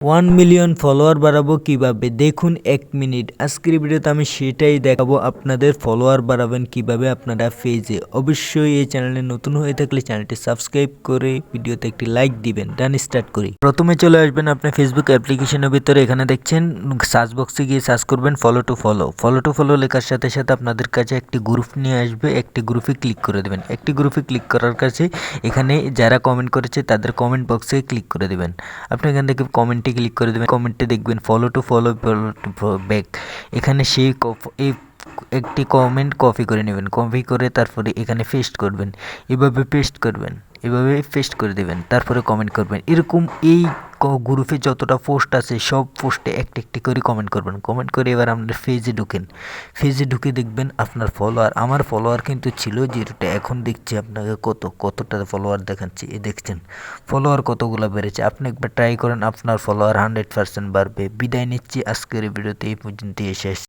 One million follower বাড়াবো কীভাবে? দেখুন, এক মিনিট। আজকের ভিডিওতে আমি সেটাই দেখাবো আপনাদের ফলোয়ার বাড়াবেন কীভাবে আপনারা পেজে। অবশ্যই এই চ্যানেলে নতুন হয়ে থাকলে চ্যানেলটি সাবস্ক্রাইব করে ভিডিওতে একটি লাইক দিবেন। ডান স্টার্ট করি। প্রথমে চলে আসবেন আপনি ফেসবুক অ্যাপ্লিকেশনের ভিতরে। এখানে দেখছেন সার্চ বক্সে গিয়ে সার্চ করবেন follow to follow follow to follow লেখার সাথে সাথে আপনাদের কাছে একটি গ্রুপ নিয়ে আসবে। একটি গ্রুপে ক্লিক করে দেবেন। একটি গ্রুপে ক্লিক করার কাছে এখানে যারা কমেন্ট করেছে তাদের কমেন্ট বক্সে ক্লিক করে দেবেন। আপনি এখান থেকে কমেন্টে ক্লিক করে দেবেন কমেন্টে দেখবেন follow to follow follow to back এখানে সেই এই একটি কমেন্ট কপি করে নেবেন কপি করে তারপরে এখানে পেস্ট করবেন। এভাবে পেস্ট করবেন, এভাবে পেস্ট করে দেবেন, তারপরে কমেন্ট করবেন। এরকম এই ক- গ্রুপে যতটা পোস্ট আছে, সব পোস্টে একটি একটি করে কমেন্ট করবেন। কমেন্ট করে এবার আপনার ফেজে ঢুকেন। ফেজে ঢুকে দেখবেন আপনার ফলোয়ার আমার ফলোয়ার কিন্তু ছিল জিরোটা এখন দেখছি আপনাকে কত, কতটা ফলোয়ার দেখাচ্ছি। এ দেখছেন ফলোয়ার কতগুলো বেড়েছে। আপনি একবার ট্রাই করেন, আপনার ফলোয়ার হান্ড্রেড পার্সেন্ট বাড়বে। বিদায় নিচ্ছি আজকের ভিডিওতে, এই পর্যন্ত এসে